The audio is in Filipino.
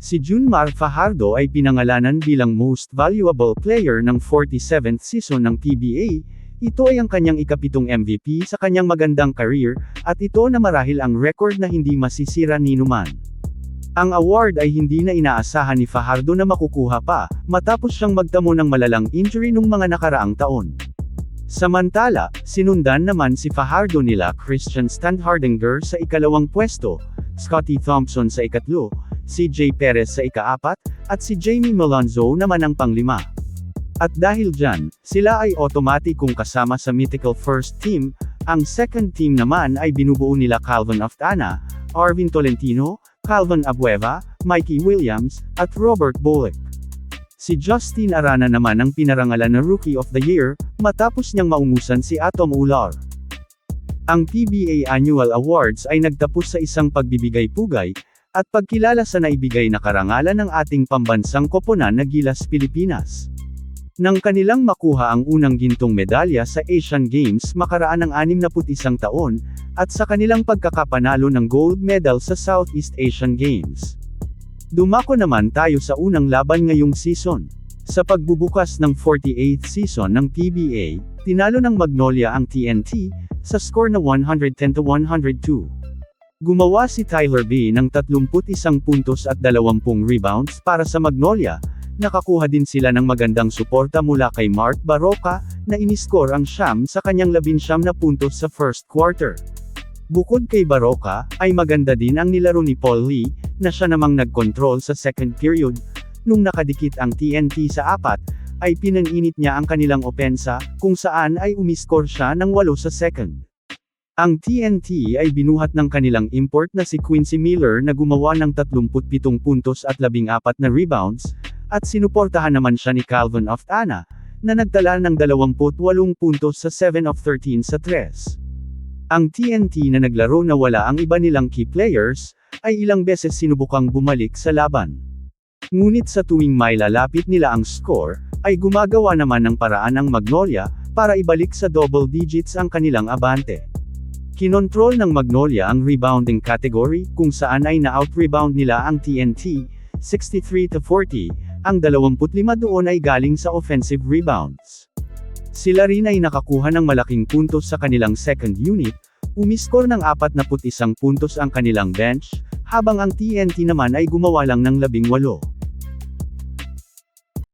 Si Junmar Fajardo ay pinangalanan bilang Most Valuable Player ng 47th season ng PBA, ito ay ang kanyang ikapitong MVP sa kanyang magandang career, at ito na marahil ang record na hindi masisira ni Numan. Ang award ay hindi na inaasahan ni Fajardo na makukuha pa, matapos siyang magtamo ng malalang injury nung mga nakaraang taon. Samantala, sinundan naman si Fajardo nila Christian Standhardinger sa ikalawang pwesto, Scotty Thompson sa ikatlo, CJ Perez sa ikaapat, at si Jamie Malonzo naman ang panglima. At dahil dyan, sila ay automatikong kasama sa mythical first team, ang second team naman ay binubuo nila Calvin Aftana, Arvin Tolentino, Calvin Abueva, Mikey Williams, at Robert Bullock. Si Justin Arana naman ang pinarangalan na Rookie of the Year, matapos niyang maungusan si Atom Ular. Ang PBA Annual Awards ay nagtapos sa isang pagbibigay-pugay, at pagkilala sa naibigay na karangalan ng ating pambansang koponan na Gilas Pilipinas. Nang kanilang makuha ang unang gintong medalya sa Asian Games makaraan ng 61 taon, at sa kanilang pagkakapanalo ng gold medal sa Southeast Asian Games. Dumako naman tayo sa unang laban ngayong season. Sa pagbubukas ng 48th season ng PBA, tinalo ng Magnolia ang TNT, sa score na 110 to 102. Gumawa si Tyler B ng 31 puntos at 20 rebounds para sa Magnolia, nakakuha din sila ng magandang suporta mula kay Mark Baroka, na iniscore ang siyam sa kanyang labinsyam na puntos sa first quarter. Bukod kay Baroka, ay maganda din ang nilaro ni Paul Lee, na siya namang nag-control sa second period, nung nakadikit ang TNT sa apat, ay pinanginit niya ang kanilang opensa, kung saan ay umiscore siya ng walo sa second. Ang TNT ay binuhat ng kanilang import na si Quincy Miller na gumawa ng 37 puntos at 14 na rebounds, at sinuportahan naman siya ni Calvin Aftana, na nagtala ng 28 puntos sa 7 of 13 sa 3. Ang TNT na naglaro na wala ang iba nilang key players, ay ilang beses sinubukang bumalik sa laban. Ngunit sa tuwing may lalapit nila ang score, ay gumagawa naman ng paraan ang Magnolia, para ibalik sa double digits ang kanilang abante. Kinontrol ng Magnolia ang rebounding category, kung saan ay na-out-rebound nila ang TNT, 63 to 40, ang 25 doon ay galing sa offensive rebounds. Sila rin ay nakakuha ng malaking puntos sa kanilang second unit, umiskor ng 41 puntos ang kanilang bench, habang ang TNT naman ay gumawa lang ng 18.